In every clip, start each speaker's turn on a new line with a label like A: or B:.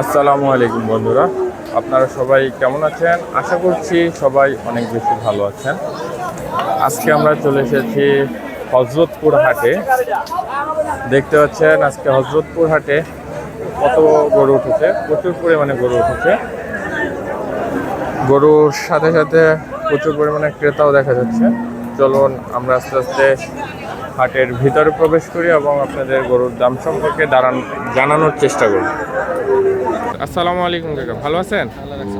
A: আসসালামু আলাইকুম বন্ধুরা। আপনারা সবাই কেমন আছেন? আশা করছি সবাই অনেক বেশি ভালো আছেন। আজকে আমরা চলে এসেছি হজরতপুর হাটে। দেখতে পাচ্ছেন আজকে হজরতপুর হাটে কত গরু উঠেছে? প্রচুর পরিমাণে গরু উঠেছে। গরুর সাথে সাথে প্রচুর পরিমাণে ক্রেতাও দেখা যাচ্ছে। চলুন আমরা আস্তে আস্তে হাটের ভিতরে প্রবেশ করি এবং আপনাদের গরুর দাম সম্পর্কে দাঁড়ান জানানোর চেষ্টা করি। আসসালামু আলাইকুম কাকা। ভালো আছেন?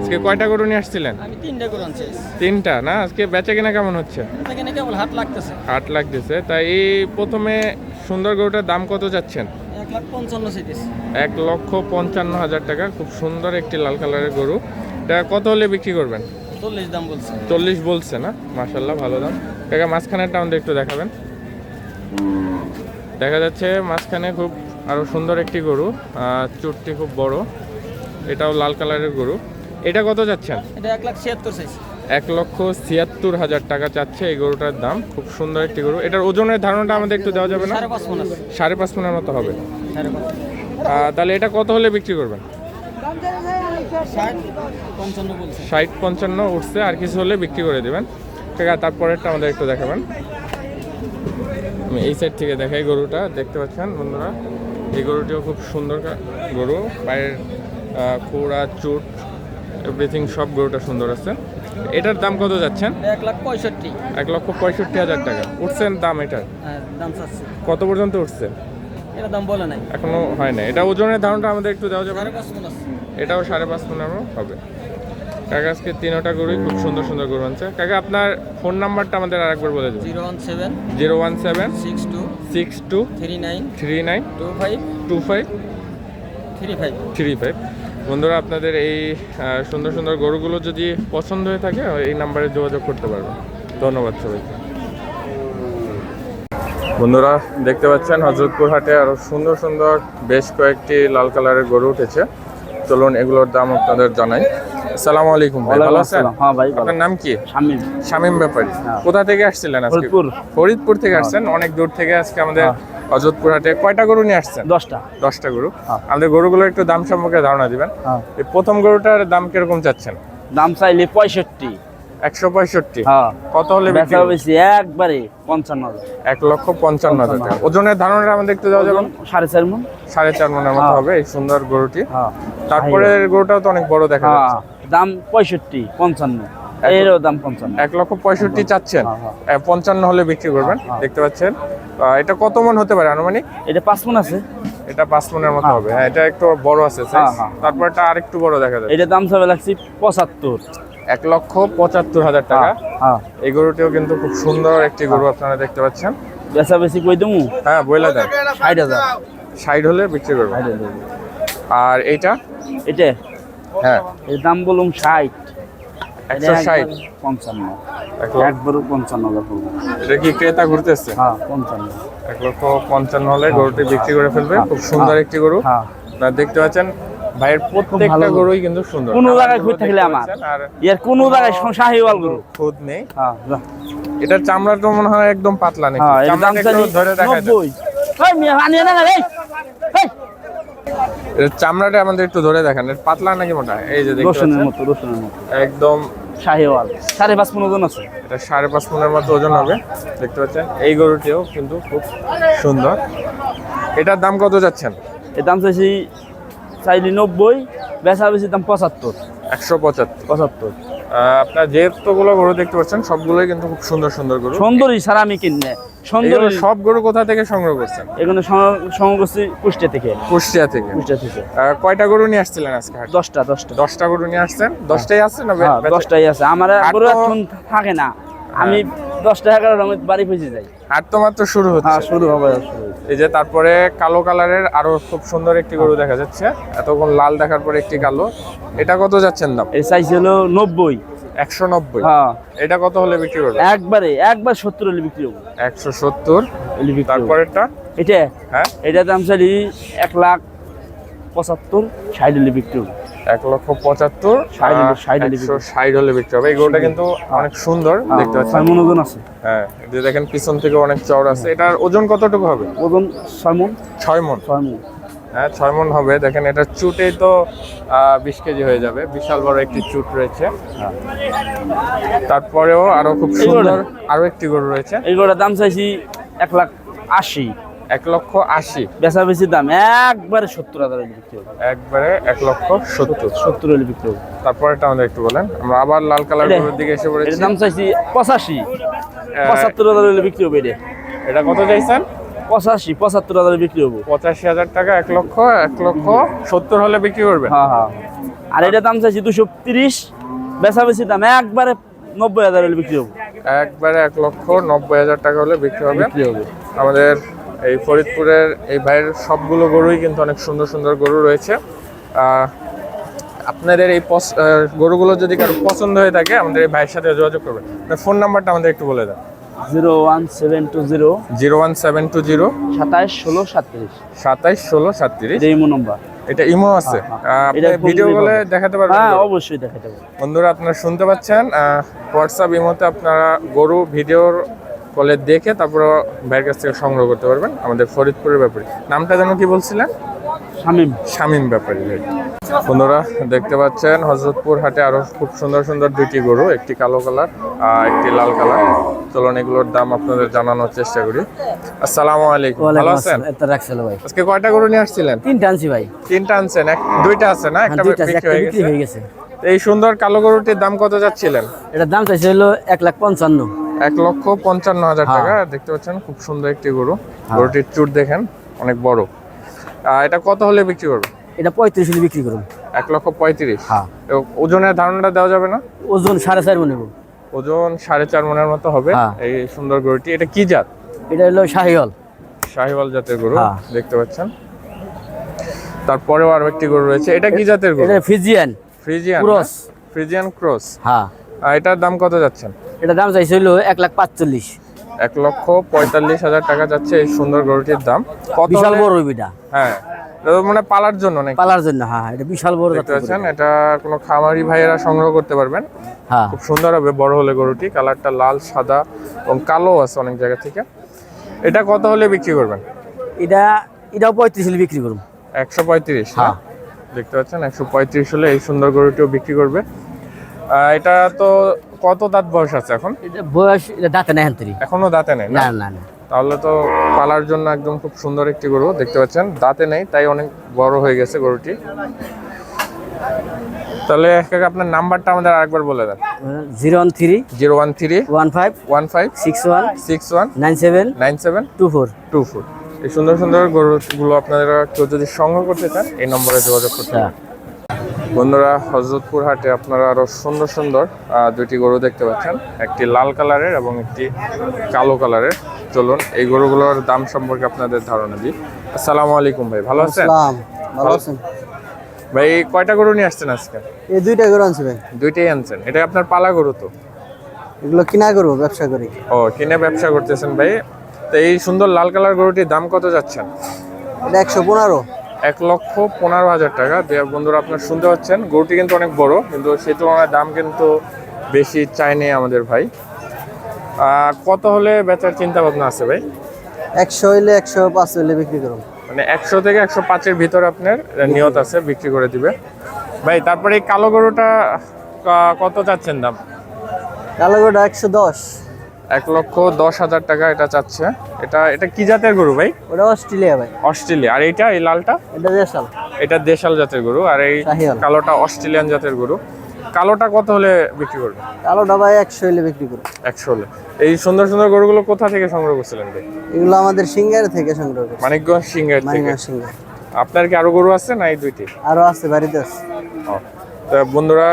A: আজকে কয়টা গরু নিয়ে আসছিলেন?
B: আমি তিনটা করে আনছি।
A: তিনটা না? আজকে বেচা কিনা কেমন হচ্ছে?
B: কেবল হাত লাগতেছে।
A: আট লাখ দিছে তাই এই প্রথমে সুন্দর গরুটার দাম কত যাচ্ছেন?
B: এক লাখ পঞ্চান্ন চাইতেছে।
A: এক লক্ষ পঞ্চান্ন হাজার টাকা। খুব সুন্দর একটি লাল কালারের গরু। এটা কত হলে বিক্রি করবেন?
B: চল্লিশ দাম বলছে।
A: চল্লিশ বলছে না? মাশাল্লাহ ভালো দাম। কাকা মাঝখানেরটা আমাদের একটু দেখাবেন। দেখা যাচ্ছে মাঝখানে খুব আরও সুন্দর একটি গরু চুটটি খুব বড়। এটাও লাল কালারের গরু। এটা কত যাচ্ছেন
B: এটা এক লাখ ছিয়াত্তর
A: এক লক্ষ ছিয়াত্তর হাজার টাকা চাচ্ছে এই গরুটার দাম। খুব সুন্দর একটি গরু। এটার ওজনের ধারণাটা আমাদের একটু দেওয়া যাবে না?
B: সাড়ে পাঁচ মন
A: মনের মতো হবে। তাহলে এটা কত হলে বিক্রি করবেন?
B: ষাট পঞ্চান্ন
A: উঠছে আর কিছু হলে বিক্রি করে দেবেন। ঠিক আছে তারপরেরটা আমাদের একটু দেখাবেন। আমি এই সাইড থেকে দেখাই গরুটা। দেখতে পাচ্ছেন বন্ধুরা এই গরুটিও খুব সুন্দর গরু। পায়ের খুঁড়া চোট এভরিথিং সব গরুটা সুন্দর আছে। এটার দাম কত যাচ্ছেন?
B: এক লাখ পঁয়ষট্টি।
A: এক লক্ষ পঁয়ষট্টি হাজার টাকা। উঠছেন দাম এটার?
B: হ্যাঁ দাম
A: কত পর্যন্ত উঠছে?
B: এটা দাম বলে নাই।
A: এখনও হয় না এটা ওজনের ধারণটা আমাদের একটু দেওয়া যাবে। এটাও সাড়ে পাঁচ পনেরো হবে। কাকা আজকে তিনোটা গরুই খুব সুন্দর সুন্দর গরু আনছে। কাকা আপনার ফোন নাম্বারটা আমাদের আরেকবার বলে দেবেন
B: zero one seven
A: zero one seven
B: six two
A: six two
B: three nine
A: three nine
B: two five
A: two five
B: three five.
A: Three five. বন্ধুরা আপনাদের এই সুন্দর সুন্দর গরুগুলো যদি পছন্দ হয়ে থাকে এই নাম্বারে যোগাযোগ করতে পারবেন। ধন্যবাদ সবাইকে। বন্ধুরা দেখতে পাচ্ছেন হজরতপুর হাটে আরও সুন্দর সুন্দর বেশ কয়েকটি লাল কালারের গরু উঠেছে। চলুন এগুলোর দাম আপনাদের জানাই। আসসালামু আলাইকুম ভাই ভালো আছেন?
C: হ্যাঁ ভাই
A: আপনার নাম কি?
C: শামিম।
A: শামীম ব্যাপারী।
C: হ্যাঁ।
A: কোথা থেকে আসছিলেন আজকে?
C: ফরিদপুর।
A: ফরিদপুর থেকে আসছেন? অনেক দূর থেকে আজকে আমাদের অযোধপুর হাটে কয়টা গরু নিয়ে আসছেন?
C: দশটা।
A: দশটা গরু।
C: হ্যাঁ।
A: আমাদের গরুগুলোর একটু দাম সম্পর্কে ধারণা দিবেন।
C: হ্যাঁ।
A: এই প্রথম গরুটার দাম কীরকম চাচ্ছেন?
C: দাম চাইলে পঁয়ষট্টি।
A: একশো পঁয়ষট্টি?
C: হ্যাঁ।
A: কত হলে
C: বেচা? বেশি একবারে পঞ্চান্ন
A: এক লক্ষ পঞ্চান্ন হাজার ওজনের ধারণাটা আমাদের একটু দেওয়া যাবে?
C: ওজন সাড়ে চার মন।
A: সাড়ে চার মনের মতো। হবে এই সুন্দর গরুটি। তারপরে গরুটাও তো অনেক বড় দেখা
C: দাম পঁয়ষট্টি পঞ্চান্ন। এরও দাম পঞ্চান্ন।
A: এক লক্ষ পঁয়ষট্টি চাচ্ছেন।
C: হ্যাঁ, হ্যাঁ।
A: পঞ্চান্ন হলে বিক্রি করবেন
C: হ্যাঁ।
A: দেখতে পাচ্ছেন। এটা কত মন হতে পারে আনুমানিক?
C: এটা পাঁচ মন আছে।
A: এটা পাঁচ মনের মতো
C: হ্যাঁ।
A: হবে। হ্যাঁ। এটা একটু বড় আছে।
C: হ্যাঁ, হ্যাঁ।
A: তারপরটা আরেকটু বড় দেখা যাচ্ছে।
C: এটা দাম চাবে লাগছে পঁচাত্তর।
A: এক লক্ষ পঁচাত্তর হাজার টাকা।
C: হ্যাঁ।
A: এই গরুটিও কিন্তু খুব সুন্দর একটি গরু আপনারা দেখতে পাচ্ছেন।
C: বেচা বেশি কই দেবো
A: হ্যাঁ বইলা দেন।
C: ষাট হাজার।
A: সাইড হলে বিক্রি করবেন। আর এইটা?
C: এটা?
A: হ্যাঁ।
C: এর দাম বলুন ষাট।
A: একশো ষাট
C: পঞ্চান্ন। একবারও পঞ্চান্ন হাজার পড়ব
A: এটা কি ক্রেতা ঘুরতেছে?
C: হ্যাঁ পঞ্চান্ন।
A: এক লক্ষ পঞ্চান্ন হলে গরুটি বিক্রি করে ফেলবে। খুব সুন্দর একটি গরু।
C: হ্যাঁ।
A: আপনারা দেখতে পাচ্ছেন ভাইয়ের প্রত্যেকটা গরুই কিন্তু সুন্দর।
C: কোনো জায়গায়
A: গরু
C: ঘুরে আমার। এর কোনো জায়গায় শাহিওয়াল গরু।
A: খুদ নেই।
C: হ্যাঁ
A: এটার চামড়া তো মনে হয় একদম পাতলা নাকি?
C: হ্যাঁ
A: চামড়াটা একটু ধরে দেখা যায় আমাদের একটু ধরে দেখান। পাতলা নাকি মোটা? এই যে দেখতে পাচ্ছেন। একদম
C: শাহিওয়াল। সাড়ে পাঁচ পনেরো জন আছে।
A: এটা সাড়ে পাঁচ পনেরো মতো ওজন হবে দেখতে পাচ্ছেন? এই গরুটিও কিন্তু খুব সুন্দর। এটার দাম কত যাচ্ছেন?
C: এর দাম চাইছি চাইলি নব্বই বেচা বেশি দাম পঁচাত্তর।
A: একশো পঁচাত্তর।
C: পঁচাত্তর।
A: আপনার যেহেতুগুলো গরু দেখতে পাচ্ছেন সবগুলোই কিন্তু খুব সুন্দর সুন্দর গরু।
C: সুন্দরই সারা আমি কিনে। সুন্দরী
A: এগুলো সব গরু কোথা থেকে সংগ্রহ করছেন?
C: এখানে সংগ্রহ করছি কুষ্টিয়া থেকে।
A: কুষ্টিয়া থেকে।
C: কুষ্টিয়া থেকে।
A: কয়টা গরু নিয়ে আসছিলেন আজকে
C: দশটা দশটা।
A: দশটা গরু নিয়ে আসছেন? দশটাই আছে না
C: হ্যাঁ দশটাই আছে। আমার গরু এখন থাকে না। আমি দশটা এগারোটা আমি বাড়ি পৌঁছে যাই।
A: হাট তো মাত্র শুরু হচ্ছে।
C: হ্যাঁ শুরু হবে
A: এই যে তারপরে কালো কালারের আরও খুব সুন্দর একটি গরু দেখা যাচ্ছে। এতক্ষণ লাল দেখার পরে একটি কালো। এটা কত যাচ্ছেন দাম?
C: এই চাইছি হলো নব্বই।
A: একশো নব্বই।
C: হ্যাঁ।
A: এটা কত হলে বিক্রি করবে
C: একবারে একবার সত্তর হলে বিক্রি হব।
A: একশো সত্তর। তারপরেরটা?
C: এটা?
A: হ্যাঁ।
C: এটা দাম চাইলি এক লাখ পঁচাত্তর ষাট হলে বিক্রি হব।
A: এক লক্ষ পঁচাত্তর
C: ষাট হলে-
A: বিক্রি হবে। এই গরুটা কিন্তু অনেক সুন্দর দেখতে পাচ্ছেন।
C: মন ওজন আছে।
A: হ্যাঁ যে দেখেন পিছন থেকে অনেক চওড়া আছে। এটার ওজন কতটুকু হবে?
C: ওজন ছয় মন।
A: ছয় মন।
C: ছয় মন।
A: হ্যাঁ ছয় মন হবে। দেখেন এটা চুটেই তো বিশ কেজি হয়ে যাবে। বিশাল বড় একটি চুট রয়েছে। তারপরেও আরও খুব সুন্দর আরও একটি গরু রয়েছে।
C: এই গরুটার দাম চাইছি এক লাখ আশি।
A: এক লক্ষ আশি।
C: বেচা বেশি দাম একবারে সত্তর হাজার বিক্রি হবে।
A: একবারে এক লক্ষ সত্তর।
C: সত্তর হলে বিক্রি হবে।
A: তারপরে এটা আমাদের একটু বলেন। আমরা আবার লাল কালার গরুর দিকে এসে পড়েছি।
C: দাম চাইছি পঁচাশি। পঁচাত্তর হাজার হলে বিক্রি হবে এটা।
A: এটা কত চাইছেন?
C: পঁচাশি পঁচাত্তর হাজার বিক্রি হবে।
A: পঁচাশি হাজার টাকা এক লক্ষ এক লক্ষ সত্তর হলে বিক্রি করবে।
C: হ্যাঁ হ্যাঁ। আর এটা দাম চাইছি দুশো তিরিশ বেচা বেশি দাম একবারে নব্বই হাজার হলে বিক্রি হবে।
A: একবারে এক লক্ষ নব্বই হাজার টাকা হলে বিক্রি হবে।
C: বিক্রি হবে।
A: আমাদের এই ফরিদপুরের এই ভাইয়ের সবগুলো গরুই কিন্তু অনেক সুন্দর সুন্দর গরু রয়েছে। আহ, আপনাদের এই গরুগুলো যদি কারও পছন্দ হয়ে থাকে আমাদের এই ভাইয়ের সাথে যোগাযোগ করবেন। ফোন নাম্বারটা আমাদের একটু বলে দেন।
C: Zero one seven two zero
A: zero one seven two zero
C: সাতাইশ ষোলো সাতত্রিশ।
A: সাতাইশ ষোলো সাতত্রিশ।
C: ইমো নম্বর।
A: এটা ইমো আছে।
C: হ্যাঁ, এটা phone
A: ভিডিও কলে দেখাতে পারবেন
C: হ্যাঁ অবশ্যই দেখাতে
A: বন্ধুরা আপনারা শুনতে পাচ্ছেন হোয়াটসঅ্যাপ ইমোতে আপনারা গরু ভিডিওর কলে দেখে তারপর ভাইয়ের কাছ থেকে সংগ্রহ করতে পারবেন আমাদের ফরিদপুরের ব্যাপারে। নামটা যেন কি বলছিলেন?
C: শামিম।
A: শামীম ব্যাপারী ভাই বন্ধুরা দেখতে পাচ্ছেন হজরতপুর হাটে আরও খুব সুন্দর সুন্দর দুইটি গরু একটি কালো কালার আর একটি লাল কালার। চলুন এগুলোর দাম আপনাদের জানানোর চেষ্টা করি। আসসালামু আলাইকুম। ভালো আছেন?
B: ভাই।
A: আজকে কয়টা গরু নিয়ে আসছিলেন?
B: তিনটা আনছি ভাই।
A: তিনটা আনছেন এক দুইটা আছে না? একটা বিক্রি
B: একটা
A: হয়ে
B: বিক্রি
A: গেছে।
B: হয়ে গেছে।
A: এই সুন্দর কালো গরুটির দাম কত যাচ্ছিলেন?
B: এটার দাম চাইছে হলো এক লাখ পঞ্চান্ন।
A: এক লক্ষ পঞ্চান্ন হাজার
B: হ্যাঁ।
A: টাকা। দেখতে পাচ্ছেন খুব সুন্দর একটি গরু। গরুটির চুট দেখেন অনেক বড়। এটা কত হলে বিক্রি করবে
B: এটা পঁয়ত্রিশ হলে বিক্রি করুন।
A: এক লক্ষ পঁয়ত্রিশ।
B: হ্যাঁ।
A: ওজনের ধারণাটা দেওয়া যাবে না?
B: ওজন সাড়ে চার মনে
A: ওজন সাড়ে চার মনের মতো হবে।
B: হ্যাঁ।
A: এই সুন্দর গরুটি এটা কি জাত?
B: এটা হলো শাহিওল
A: শাহিওয়াল জাতের গরু
B: হ্যাঁ।
A: দেখতে পাচ্ছেন। তারপরেও আরও একটি গরু রয়েছে। এটা কি জাতের গরু?
B: এটা Friesian.
A: Friesian
B: cross.
A: Friesian cross.
B: হ্যাঁ।
A: এটার দাম কত যাচ্ছেন?
B: এটা দাম চাইছে হলো এক লাখ পাঁচচল্লিশ।
A: এক লক্ষ পঁয়তাল্লিশ হাজার টাকা যাচ্ছে এই সুন্দর গরুটির দাম।
B: বিশাল বড় বিটা।
A: হ্যাঁ মানে পালার জন্য নাকি?
B: পালার জন্য হ্যাঁ হ্যাঁ, এটা বিশাল বড়
A: দেখতে পাচ্ছেন এটা কোনো খামারি ভাইয়েরা সংগ্রহ করতে পারবেন।
B: হ্যাঁ।
A: খুব সুন্দর হবে বড় হলে গরুটি কালারটা লাল সাদা এবং কালো আছে অনেক জায়গা থেকে। এটা কত হলে বিক্রি করবেন?
B: এটা এটাও পঁয়ত্রিশ হলে বিক্রি করুন।
A: একশো পঁয়ত্রিশ
B: হ্যাঁ।
A: দেখতে পাচ্ছেন একশো পঁয়ত্রিশ হলে এই সুন্দর গরুটিও বিক্রি করবে। এটা তো কত দাঁত বয়স আছে এখন?
B: বয়স দাঁতে নেই
A: এখনও দাঁতে নেই না?
B: না না
A: তাহলে তো পালার জন্য একদম খুব সুন্দর একটি গরু দেখতে পাচ্ছেন। দাঁতে নেই তাই অনেক বড় হয়ে গেছে গরুটি। তাহলে আপনার নাম্বারটা আমাদের আরেকবার বলে দেন।
B: Zero one three
A: zero one three
B: one five
A: one five
B: six one
A: six one
B: nine seven
A: nine seven
B: two four
A: two four. এই সুন্দর সুন্দর গরুগুলো আপনারা কেউ যদি সংগ্রহ করতে চান এই নম্বরে যোগাযোগ করতে
B: আচ্ছা।
A: পারেন। বন্ধুরা হজরতপুর হাটে আপনারা আরও সুন্দর সুন্দর দুইটি গরু দেখতে পাচ্ছেন। একটি লাল কালারের এবং একটি কালো কালারের। চলুন এই গরুগুলোর দাম সম্পর্কে আপনাদের ধারণা দিই। আসসালামু আলাইকুম ভাই ভালো আছেন?
B: ভালো আছেন।
A: ভাই কয়টা গরু নিয়ে আসছেন আজকে?
B: এই দুইটা গরু আনছি ভাই।
A: দুইটাই আনছেন। এটা আপনার পালা গরু তো?
B: এগুলো কিনা গরু ব্যবসা করি।
A: ও কিনে ব্যবসা করতেছেন ভাই। তো এই সুন্দর লাল কালার গরুটির দাম কত যাচ্ছেন?
B: এটা একশো পনেরো।
A: এক লক্ষ পনেরো হাজার টাকা। বন্ধুরা আপনার শুনতে পাচ্ছেন গরুটি কিন্তু অনেক বড় কিন্তু সেই তুলনায় দাম কিন্তু বেশি চায়নি আমাদের ভাই। কত হলে বেচার চিন্তা ভাবনা আছে ভাই?
B: একশো হইলে একশো পাঁচ হইলে বিক্রি করুন।
A: মানে একশো থেকে একশো পাঁচের ভিতরে আপনার নিয়ত আছে বিক্রি করে দিবে। ভাই তারপরে এই কালো গরুটা কত চাচ্ছেন দাম?
B: কালো গরুটা একশো দশ।
A: এক লক্ষ দশ হাজার টাকা এটা চাচ্ছে। এটা এটা কি জাতের গরু ভাই?
B: ওটা অস্ট্রেলিয়া ভাই।
A: অস্ট্রেলিয়া। আর এইটা এই লালটা?
B: এটা দেশাল।
A: এটা দেশাল জাতের গরু আর এই কালোটা অস্ট্রেলিয়ান জাতের গরু। কালোটা কত হলে বিক্রি করবে?
B: কালোটা ভাই একশো হলে বিক্রি করুন
A: একশো হলে। এই সুন্দর সুন্দর গরুগুলো কোথা থেকে সংগ্রহ করছিলেন ভাই?
B: এগুলো আমাদের সিঙ্গার থেকে সংগ্রহ করছি।
A: মানিকগঞ্জ সিংহের থেকে? আপনার কি আরও গরু আছে না এই দুইটি?
B: আরও আছে বাড়িতে আছে।
A: তা বন্ধুরা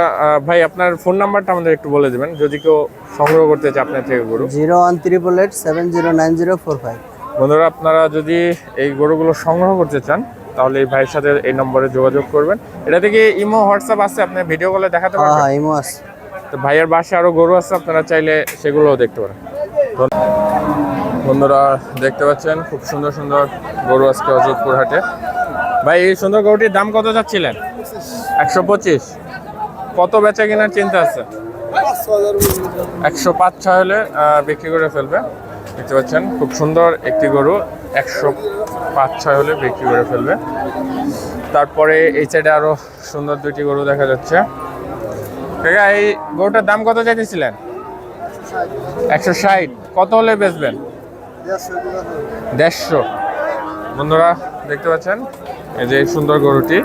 A: ভাই আপনার ফোন নাম্বারটা আমাদের একটু বলে দেবেন। যদি কেউ সংগ্রহ করতে চায় আপনার থেকে গরু।
B: Zero one triple eight seven zero nine zero four five
A: বন্ধুরা আপনারা যদি এই গরুগুলো সংগ্রহ করতে চান তাহলে এই ভাইয়ের সাথে এই নম্বরে যোগাযোগ করবেন। এটা থেকে ইমো হোয়াটসঅ্যাপ আছে আপনি ভিডিও কলে দেখাতে
B: হ্যাঁ
A: পারবেন।
B: হ্যাঁ ইমো আছে।
A: তো ভাইয়ের বাসে আরও গরু আছে আপনারা চাইলে সেগুলোও দেখতে পারেন। বন্ধুরা দেখতে পাচ্ছেন খুব সুন্দর সুন্দর গরু আজকে অযোধপুর হাটে। ভাই এই সুন্দর গরুটির দাম কত যাচ্ছিলেন? একশো পঁচিশ। কত বেচা কেনার চিন্তা আছে? একশো পাঁচ ছয় হলে বিক্রি করে ফেলবে। দেখতে পাচ্ছেন, খুব সুন্দর একটি গরু, একশো পাঁচ ছয় হলে বিক্রি করে ফেলবে। তারপরে এই সাইডে আরও সুন্দর দুইটি গরু দেখা যাচ্ছে। কাকা, এই গরুটার দাম কত চাইতেছিলেন? একশো ষাট। কত হলে বেচবেন? দেড়শো। বন্ধুরা, দেখতে পাচ্ছেন, এই যে সুন্দর গরুটি।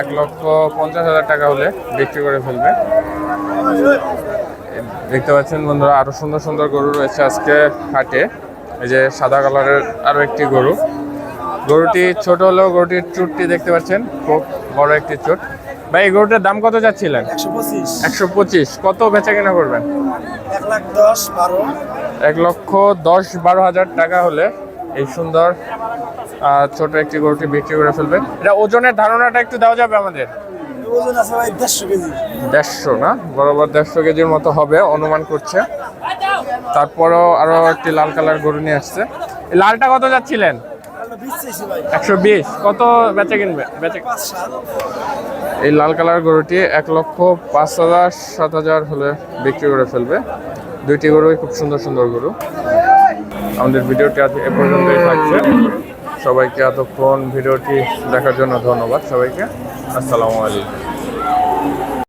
A: এক লক্ষ পঞ্চাশ হাজার টাকা হলে বিক্রি করে ফেলবে। দেখতে পাচ্ছেন বন্ধুরা আরও সুন্দর সুন্দর গরু রয়েছে আজকে হাটে। এই যে সাদা কালারের আরও একটি গরু। গরুটি ছোট হলেও গরুটির চুটটি দেখতে পাচ্ছেন খুব বড় একটি চুট। ভাই এই গরুটার দাম কত যাচ্ছিলেন?
D: একশো পঁচিশ।
A: কত বেচা কেনা করবেন?
D: এক
A: লক্ষ দশ বারো হাজার টাকা হলে এই সুন্দর ছোট একটি গরুটি বিক্রি করে ফেলবেন এটা ওজনের ধারণাটা একটু দেওয়া যাবে আমাদের?
D: দেড়শো
A: না? বরাবর দেড়শো কেজির মতো হবে অনুমান করছে। তারপরও আরও একটি লাল কালার গরু নিয়ে আসছে। লালটা কত যাচ্ছিলেন? একশো বিশ। কত বেচে কিনবে? বেচে এই লাল কালার গরুটি এক লক্ষ পাঁচ হাজার সাত হাজার হলে বিক্রি করে ফেলবে। দুইটি গরুই খুব সুন্দর সুন্দর গরু। আমাদের ভিডিওটি আজ এ পর্যন্তই থাকছে। সবাইকে এতক্ষণ ভিডিওটি দেখার জন্য ধন্যবাদ। সবাইকে আসসালামু আলাইকুম।